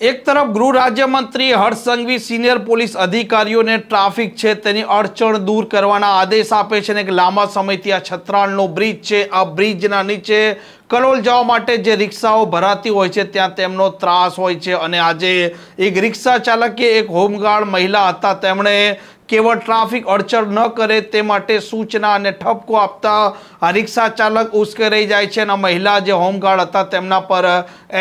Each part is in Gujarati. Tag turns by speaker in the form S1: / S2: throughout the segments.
S1: એક તરફ ગૃહ રાજ્યમંત્રી હર્ષ સંઘવી સિનિયર પોલીસ અધિકારીઓને ટ્રાફિક છે તેની અડચણ દૂર કરવાના આદેશ આપે છે અને એક લાંબા સમયથી આ છત્રાલનો બ્રિજ છે. આ બ્રિજના નીચે કલોલ જવા માટે જે રિક્ષાઓ ભરાતી હોય છે, ત્યાં તેમનો ત્રાસ હોય છે અને આજે એક રિક્ષા ચાલકે એક હોમગાર્ડ મહિલા હતા. તેમણે કેવળ ટ્રાફિક અડચણ ન કરે તે માટે સૂચના અને ઠપકો આપતા આ રિક્ષા ચાલક ઉશ્કેરાઈ જાય છે અને મહિલા જે હોમગાર્ડ હતા તેમના પર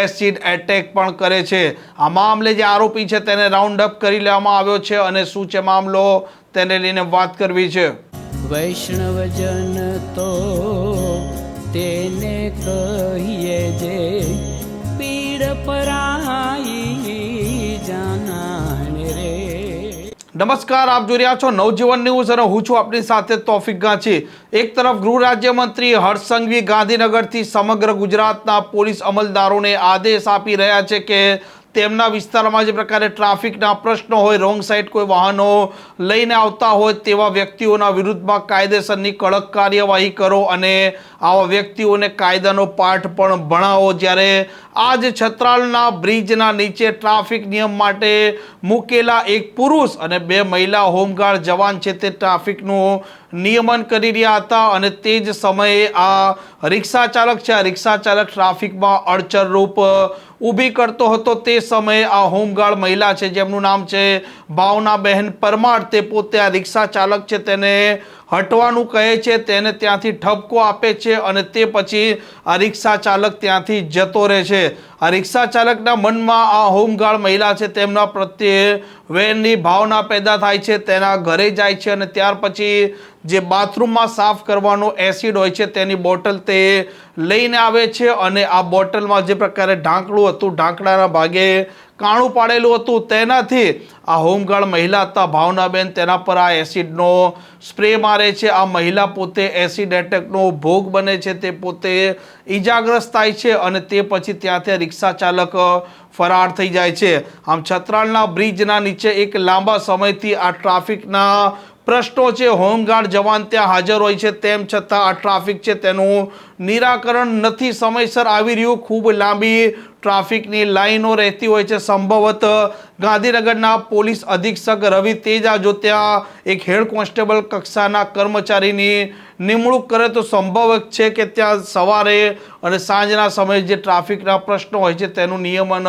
S1: એસિડ એટેક પણ કરે છે. આ મામલે જે આરોપી છે તેને રાઉન્ડ અપ કરી લેવામાં આવ્યો છે અને શું છે મામલો તેને લઈને વાત કરવી છે.
S2: વૈષ્ણવજન તો તેને કહીએ જે પીડ પરાઈ
S1: નમસ્કાર, આપ જોઈ રહ્યા છો નવજીવન ન્યૂઝ અને હું છું આપની સાથે તોફિક ગાંચી. એક તરફ ગૃહ રાજ્યમંત્રી હર્ષ ગાંધીનગરથી સમગ્ર ગુજરાતના પોલીસ અમલદારોને આદેશ આપી રહ્યા છે કે તેમના વિસ્તારમાં જે પ્રકારે ટ્રાફિકના પ્રશ્નો હોય, રોંગ સાઈડ કોઈ વાહનો લઈને આવતા હોય તેવા વ્યક્તિઓના વિરુદ્ધમાં કાયદેસરની કડક કાર્યવાહી કરો અને આવા વ્યક્તિઓને કાયદાનો પાઠ પણ ભણાવો. જ્યારે આ જ છત્રાલના બ્રિજના નીચે ટ્રાફિક નિયમ માટે મૂકેલા એક પુરુષ અને બે મહિલા હોમગાર્ડ જવાન છે તે ટ્રાફિકનું નિયમન કરી રહ્યા હતા અને તે જ સમયે આ રિક્ષા ચાલક છે. આ રિક્ષા ચાલક ટ્રાફિકમાં અડચણરૂપ ઊભી કરતો હતો. તે સમયે આ હોમગાર્ડ મહિલા છે, જેમનું નામ છે ભાવનાબહેન પરમાર. તે પોતે આ રિક્ષા ચાલક છે, તેને હટવાનું કહે છે, તેને ત્યાંથી ઠપકો આપે છે અને તે પછી આ રિક્ષા ચાલક ત્યાંથી જતો રહે છે. આ રિક્ષા ચાલકના મનમાં આ હોમગાર્ડ મહિલા છે, તેમના પ્રત્યે વેરની ભાવના પેદા થાય છે, તેના ઘરે જાય છે અને ત્યાર પછી જે બાથરૂમમાં સાફ કરવાનો એસિડ હોય છે, તેની બોટલ તે લઈને આવે છે અને આ બોટલમાં જે પ્રકારે ઢાંકણું હતું, ઢાંકણાના ભાગે કાણું પાડેલું હતું તેનાથી આ હોમગાર્ડ મહિલા હતા. ભાવનાબેન તેના પર આ એસિડનો સ્પ્રે મારે છે. આ મહિલા પોતે એસિડ એટેકનો ભોગ બને છે. તે પોતે ઈજાગ્રસ્ત થાય છે અને તે પછી ત્યાંથી રિક્ષા ચાલક ફરાર થઈ જાય છે. આમ છત્રાલના બ્રિજના નીચે એક લાંબા સમયથી આ ટ્રાફિકના પ્રશ્નો છે. હોમગાર્ડ જવાન ત્યાં હાજર હોય છે. તેમ છતાં આ ટ્રાફિક છે તેનું નિરાકરણ નથી, સમયસર આવી રહ્યું. ખૂબ લાંબી ટ્રાફિકની લાઈનો રહેતી હોય છે. સંભવત ગાંધીનગરના પોલીસ અધિક્ષક રવિ તેજા જો ત્યાં એક હેડ કોન્સ્ટેબલ કક્ષાના કર્મચારીની નિમણૂક કરે તો સંભવ છે કે ત્યાં સવારે અને સાંજના સમયે જે ટ્રાફિકના પ્રશ્નો હોય છે તેનું નિયમન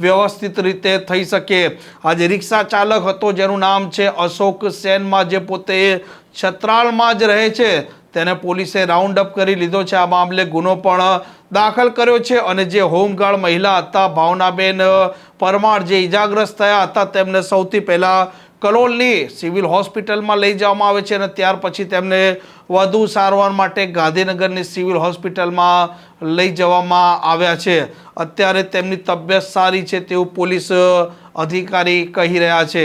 S1: વ્યવસ્થિત રીતે થઈ શકે. આજે રિક્ષા ચાલક હતો જેનું નામ છે અશોક સેનમાં જે પોતે છત્રાલમાં જ રહે છે. તેને પોલીસે રાઉન્ડ અપ કરી લીધો છે. આ મામલે ગુનો પણ દાખલ કર્યો છે અને જે હોમગાર્ડ મહિલા હતા, ભાવનાબેન પરમાર જે ઈજાગ્રસ્ત થયા હતા, તેમને સૌથી પહેલાં કલોલની સિવિલ હોસ્પિટલમાં લઈ જવામાં આવે છે અને ત્યાર પછી તેમને વધુ સારવાર માટે ગાંધીનગરની સિવિલ હોસ્પિટલમાં લઈ જવામાં આવ્યા છે. અત્યારે તેમની તબિયત સારી છે તેવું પોલીસ અધિકારી કહી રહ્યા છે.